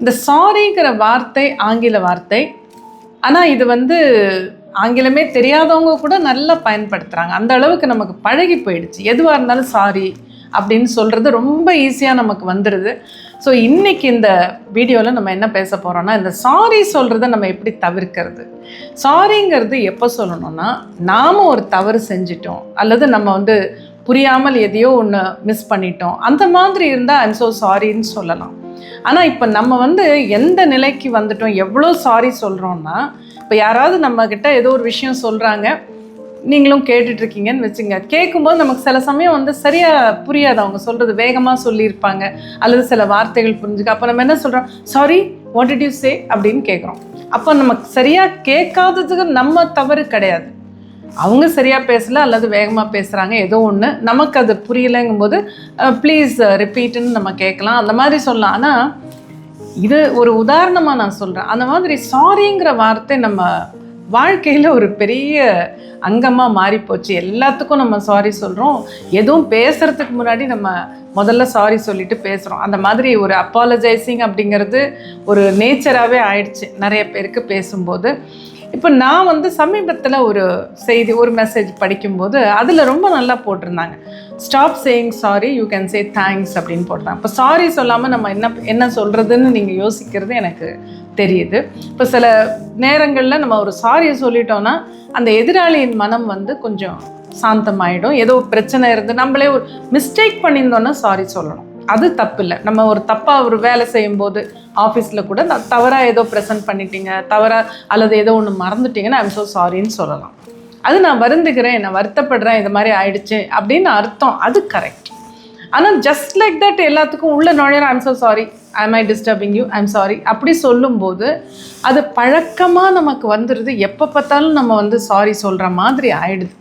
இந்த சாரிங்கிற வார்த்தை ஆங்கில வார்த்தை. ஆனால் இது வந்து ஆங்கிலமே தெரியாதவங்க கூட நல்லா பயன்படுத்துகிறாங்க அந்த அளவுக்கு நமக்கு பழகி போயிடுச்சு. எதுவாக இருந்தாலும் சாரி அப்படின்னு சொல்கிறது ரொம்ப ஈஸியாக நமக்கு வந்துடுது ஸோ இன்றைக்கி இந்த வீடியோவில் நம்ம என்ன பேச போகிறோம்னா இந்த சாரி சொல்கிறத நம்ம எப்படி தவிர்க்கிறது? சாரிங்கிறது எப்போ சொல்லணும்னா நாம் ஒரு தவறு செஞ்சிட்டோம். அல்லது நம்ம வந்து புரியாமல் எதையோ ஒன்று மிஸ் பண்ணிட்டோம். அந்த மாதிரி இருந்தால் ஐம் ஸோ சாரின்னு சொல்லலாம். ஆனால் இப்போ நம்ம வந்து எந்த நிலைக்கு வந்துட்டோம் எவ்வளோ சாரி சொல்கிறோம்னா இப்போ யாராவது நம்மக்கிட்ட ஏதோ ஒரு விஷயம் சொல்கிறாங்க நீங்களும் கேட்டுட்ருக்கீங்கன்னு வச்சுங்க. கேட்கும்போது நமக்கு சில சமயம் வந்து சரியாக புரியாது. அவங்க சொல்கிறது வேகமாக சொல்லியிருப்பாங்க அல்லது சில வார்த்தைகள் புரிஞ்சுக்க. அப்போ நம்ம என்ன சொல்கிறோம் sorry what it you say அப்படின்னு கேட்குறோம் அப்போ நமக்கு சரியாக கேட்காததுக்கு நம்ம தவறு கிடையாது. அவங்க சரியாக பேசலை அல்லது வேகமாக பேசுகிறாங்க ஏதோ ஒன்று நமக்கு அது புரியலைங்கும்போது ப்ளீஸ் ரிப்பீட்டுன்னு நம்ம கேட்கலாம். அந்த மாதிரி சொல்லலாம். ஆனால் இது ஒரு உதாரணமாக நான் சொல்கிறேன் அந்த மாதிரி சாரிங்கிற வார்த்தை நம்ம வாழ்க்கையில் ஒரு பெரிய அங்கமாக மாறிப்போச்சு. எல்லாத்துக்கும் நம்ம சாரி சொல்கிறோம் எதுவும் பேசுகிறதுக்கு முன்னாடி நம்ம முதல்ல சாரி சொல்லிட்டு பேசுகிறோம் அந்த மாதிரி ஒரு அப்பாலஜைசிங் அப்படிங்கிறது ஒரு நேச்சராகவே ஆயிடுச்சு. நிறைய பேருக்கு பேசும்போது. இப்போ நான் வந்து சமீபத்தில் ஒரு செய்தி ஒரு மெசேஜ் படிக்கும்போது அதில் ரொம்ப நல்லா போட்டிருந்தாங்க. Stop saying sorry you can say thanks அப்படின்னு போட்டாங்க இப்போ சாரி சொல்லாமல் நம்ம என்ன என்ன சொல்கிறதுன்னு நீங்கள் யோசிக்கிறது எனக்கு தெரியுது. இப்போ சில நேரங்களில் நம்ம ஒரு சாரியை சொல்லிட்டோன்னா அந்த எதிராளியின் மனம் வந்து கொஞ்சம் சாந்தமாயிடும். ஏதோ பிரச்சனை இருந்து நம்மளே ஒரு மிஸ்டேக் பண்ணியிருந்தோன்னா சாரி சொல்லணும். அது தப்பு இல்லை நம்ம ஒரு தப்பாக ஒரு வேலை செய்யும்போது ஆஃபீஸில் கூட நான் தவறாக ஏதோ ப்ரெசென்ட் பண்ணிட்டீங்க தவறாக அல்லது ஏதோ ஒன்று மறந்துட்டீங்கன்னா ஐம் ஸோ சாரின்னு சொல்லலாம். அது நான் வருந்துக்கிறேன் நான் வருத்தப்படுறேன் இது மாதிரி ஆயிடுச்சு அப்படின்னு அர்த்தம். அது கரெக்ட் ஆனால் ஜஸ்ட் லைக் தட் எல்லாத்துக்கும் உள்ள நுழையிற I'm so sorry I'm I disturbing you I'm sorry அப்படி சொல்லும்போது அது பழக்கமாக நமக்கு வந்துடுது எப்போ பார்த்தாலும் நம்ம வந்து சாரி சொல்கிற மாதிரி ஆயிடுது.